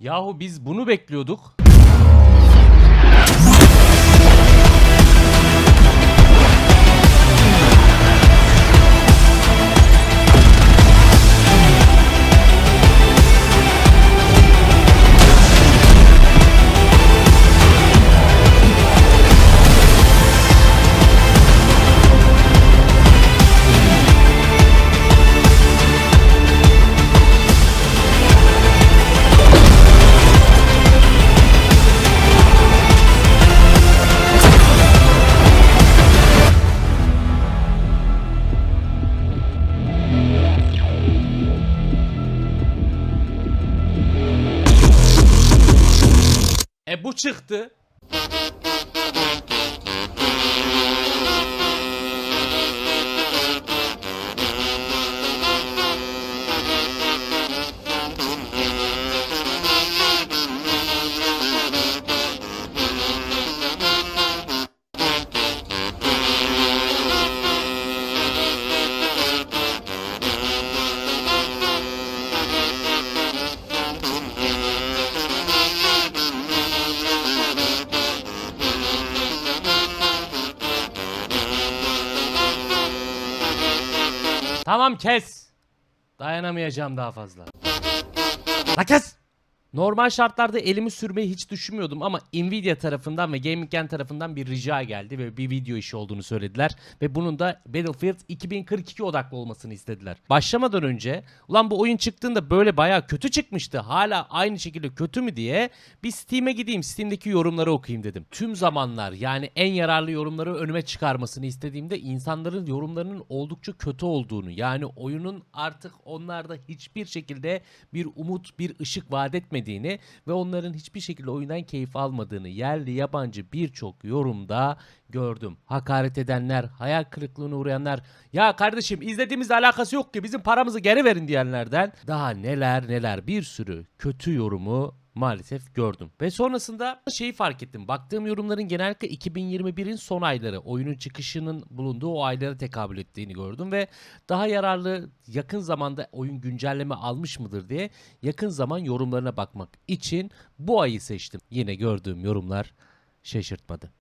Yahu biz bunu bekliyorduk. E bu çıktı. Tamam kes. Dayanamayacağım daha fazla. La kes. Normal şartlarda elimi sürmeyi hiç düşünmüyordum ama Nvidia tarafından ve Gaming Gen tarafından bir rica geldi ve bir video işi olduğunu söylediler ve bunun da Battlefield 2042 odaklı olmasını istediler. Başlamadan önce ulan bu oyun çıktığında böyle bayağı kötü çıkmıştı hala aynı şekilde kötü mü diye bir Steam'e gideyim Steam'deki yorumları okuyayım dedim. Tüm zamanlar yani en yararlı yorumları önüme çıkarmasını istediğimde insanların yorumlarının oldukça kötü olduğunu yani oyunun artık onlarda hiçbir şekilde bir umut bir ışık vaat etmediğini ve onların hiçbir şekilde oyundan keyif almadığını yerli yabancı birçok yorumda gördüm. Hakaret edenler, hayal kırıklığına uğrayanlar, ya kardeşim izlediğimizle alakası yok ki bizim paramızı geri verin diyenlerden daha neler neler bir sürü kötü yorumu maalesef gördüm. Ve sonrasında şeyi fark ettim. Baktığım yorumların genellikle 2021'in son ayları, oyunun çıkışının bulunduğu o aylara tekabül ettiğini gördüm ve daha yararlı yakın zamanda oyun güncelleme almış mıdır diye yakın zaman yorumlarına bakmak için bu ayı seçtim. Yine gördüğüm yorumlar şaşırtmadı.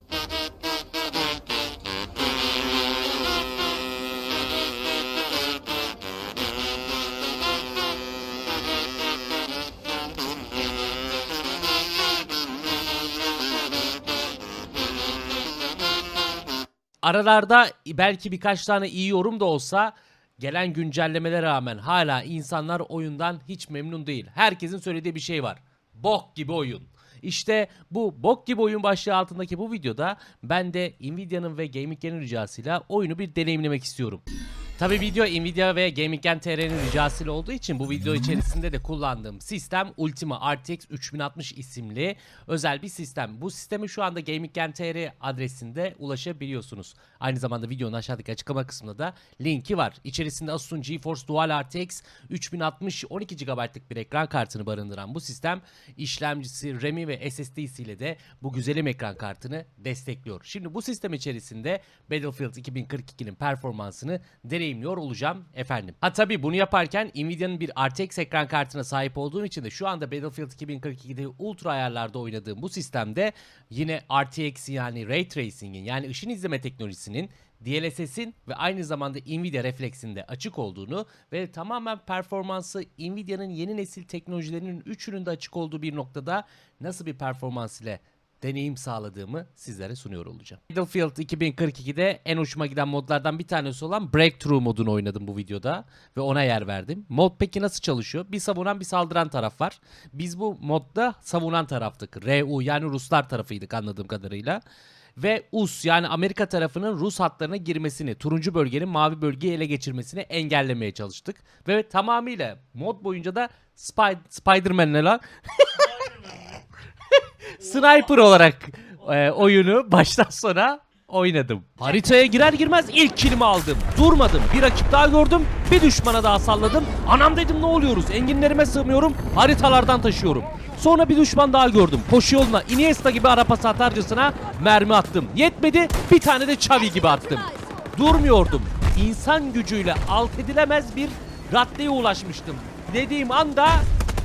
Aralarda belki birkaç tane iyi yorum da olsa gelen güncellemelere rağmen hala insanlar oyundan hiç memnun değil. Herkesin söylediği bir şey var. Bok gibi oyun. İşte bu bok gibi oyun başlığı altındaki bu videoda ben de Nvidia'nın ve Gaming Gen'in ricasıyla oyunu bir deneyimlemek istiyorum. Tabi video Nvidia ve Gaming Gen TR'nin ricasıyla olduğu için bu video içerisinde de kullandığım sistem Ultima RTX 3060 isimli özel bir sistem. Bu sistemi şu anda Gaming Gen TR adresinde ulaşabiliyorsunuz. Aynı zamanda videonun aşağıdaki açıklama kısmında da linki var. İçerisinde Asus'un GeForce Dual RTX 3060 12 GB'lık bir ekran kartını barındıran bu sistem işlemcisi, RAM'i ve SSD'siyle de bu güzelim ekran kartını destekliyor. Şimdi bu sistem içerisinde Battlefield 2042'nin performansını deneyimliyor olacağım efendim. Ha tabi bunu yaparken Nvidia'nın bir RTX ekran kartına sahip olduğum için de şu anda Battlefield 2042'de ultra ayarlarda oynadığım bu sistemde yine RTX yani Ray Tracing'in yani ışın izleme teknolojisinin DLSS'in ve aynı zamanda Nvidia refleksinde açık olduğunu ve tamamen performansı Nvidia'nın yeni nesil teknolojilerinin üçünün de açık olduğu bir noktada nasıl bir performans ile deneyim sağladığımı sizlere sunuyor olacağım. Battlefield 2042'de en hoşuma giden modlardan bir tanesi olan Breakthrough modunu oynadım bu videoda ve ona yer verdim. Mod peki nasıl çalışıyor? Bir savunan bir saldıran taraf var. Biz bu modda savunan taraftık. RU yani Ruslar tarafıydık anladığım kadarıyla ve US yani Amerika tarafının Rus hatlarına girmesini, turuncu bölgenin mavi bölgeyi ele geçirmesini engellemeye çalıştık. Ve tamamıyla mod boyunca da Spy Spider-Man ne lan? Sniper olarak e, oyunu baştan sona oynadım. Haritaya girer girmez ilk kilimi aldım. Durmadım. Bir rakip daha gördüm. Bir düşmana daha salladım. Anam dedim ne oluyoruz? Enginlerime sığmıyorum. Haritalardan taşıyorum. Sonra bir düşman daha gördüm. Koşu yoluna Iniesta gibi ara pas atarcasına mermi attım. Yetmedi bir tane de Xavi gibi attım. Durmuyordum. İnsan gücüyle alt edilemez bir raddeye ulaşmıştım. Dediğim anda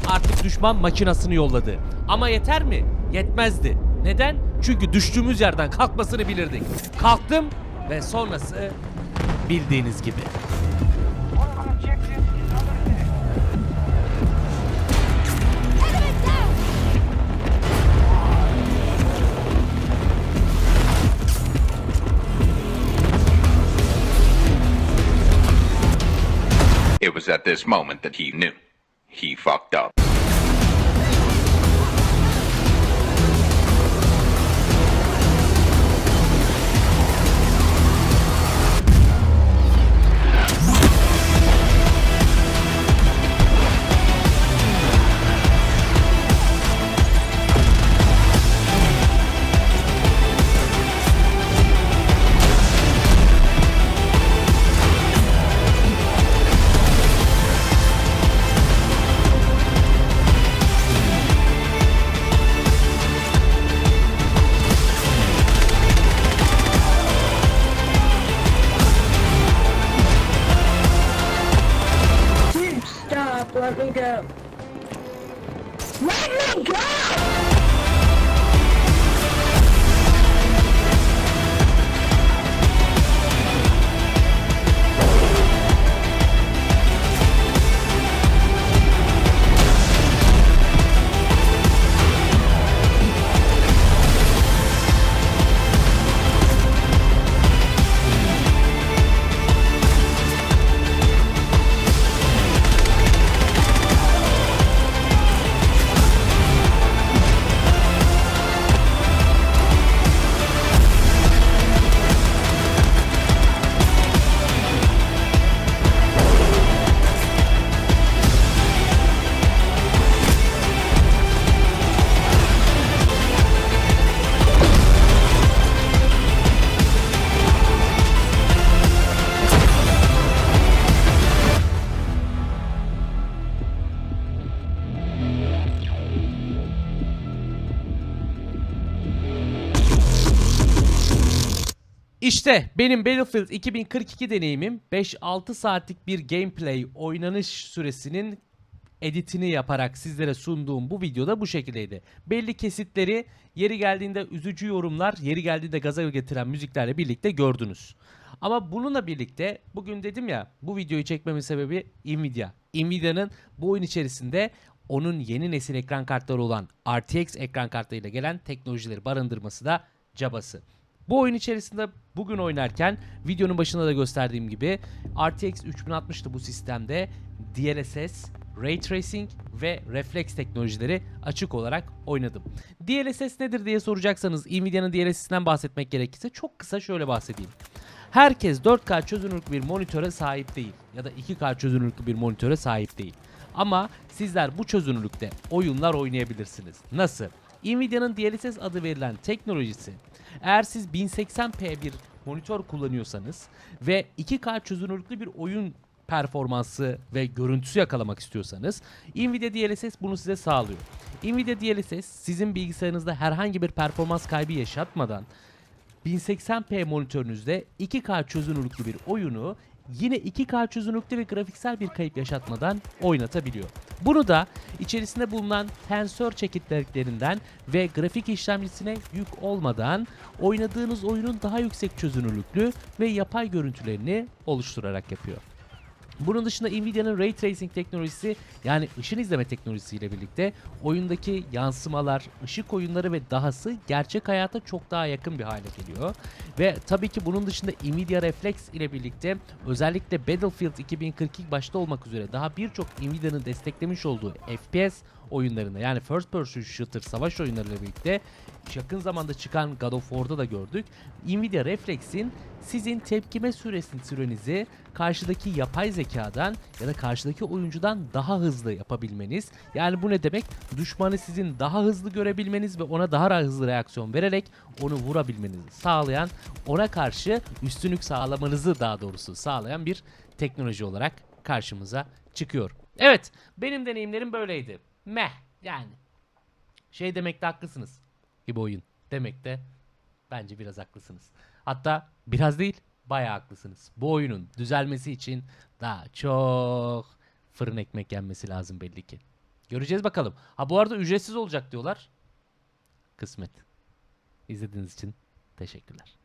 artık düşman makinasını yolladı. Ama yeter mi? Yetmezdi. Neden? Çünkü düştüğümüz yerden kalkmasını bilirdik. Kalktım ve sonrası bildiğiniz gibi. It was at this moment that he knew. He fucked up. İşte benim Battlefield 2042 deneyimim 5-6 saatlik bir gameplay oynanış süresinin editini yaparak sizlere sunduğum bu videoda bu şekildeydi. Belli kesitleri yeri geldiğinde üzücü yorumlar, yeri geldiğinde gaza getiren müziklerle birlikte gördünüz. Ama bununla birlikte bugün dedim ya bu videoyu çekmemin sebebi Nvidia. Nvidia'nın bu oyun içerisinde onun yeni nesil ekran kartları olan RTX ekran kartlarıyla gelen teknolojileri barındırması da cabası. Bu oyun içerisinde bugün oynarken videonun başında da gösterdiğim gibi RTX 3060'tı bu sistemde DLSS, Ray Tracing ve refleks teknolojileri açık olarak oynadım. DLSS nedir diye soracaksanız Nvidia'nın DLSS'inden bahsetmek gerekirse çok kısa şöyle bahsedeyim. Herkes 4K çözünürlüklü bir monitöre sahip değil ya da 2K çözünürlüklü bir monitöre sahip değil. Ama sizler bu çözünürlükte oyunlar oynayabilirsiniz. Nasıl? Nvidia'nın DLSS adı verilen teknolojisi eğer siz 1080p bir monitör kullanıyorsanız ve 2K çözünürlüklü bir oyun performansı ve görüntüsü yakalamak istiyorsanız Nvidia DLSS bunu size sağlıyor. Nvidia DLSS sizin bilgisayarınızda herhangi bir performans kaybı yaşatmadan 1080p monitörünüzde 2K çözünürlüklü bir oyunu yine 2K çözünürlükte ve grafiksel bir kayıp yaşatmadan oynatabiliyor. Bunu da içerisinde bulunan tensör çekirdeklerinden ve grafik işlemcisine yük olmadan oynadığınız oyunun daha yüksek çözünürlüklü ve yapay görüntülerini oluşturarak yapıyor. Bunun dışında Nvidia'nın Ray Tracing teknolojisi yani ışın izleme teknolojisiyle birlikte oyundaki yansımalar, ışık oyunları ve dahası gerçek hayata çok daha yakın bir hale geliyor. Ve tabii ki bunun dışında Nvidia Reflex ile birlikte özellikle Battlefield 2042 başta olmak üzere daha birçok Nvidia'nın desteklemiş olduğu FPS oyunlarında yani first person shooter savaş oyunlarıyla birlikte yakın zamanda çıkan God of War'da da gördük. Nvidia Reflex'in sizin tepkime süresini sürenizi karşıdaki yapay zekadan ya da karşıdaki oyuncudan daha hızlı yapabilmeniz. Yani bu ne demek? Düşmanı sizin daha hızlı görebilmeniz ve ona daha hızlı reaksiyon vererek onu vurabilmenizi sağlayan, ona karşı üstünlük sağlamanızı daha doğrusu sağlayan bir teknoloji olarak karşımıza çıkıyor. Evet, benim deneyimlerim böyleydi. Meh yani. Şey demekte haklısınız gibi oyun demekte bence biraz haklısınız. Hatta biraz değil bayağı haklısınız. Bu oyunun düzelmesi için daha çok fırın ekmek yenmesi lazım belli ki. Göreceğiz bakalım. Ha bu arada ücretsiz olacak diyorlar. Kısmet. İzlediğiniz için teşekkürler.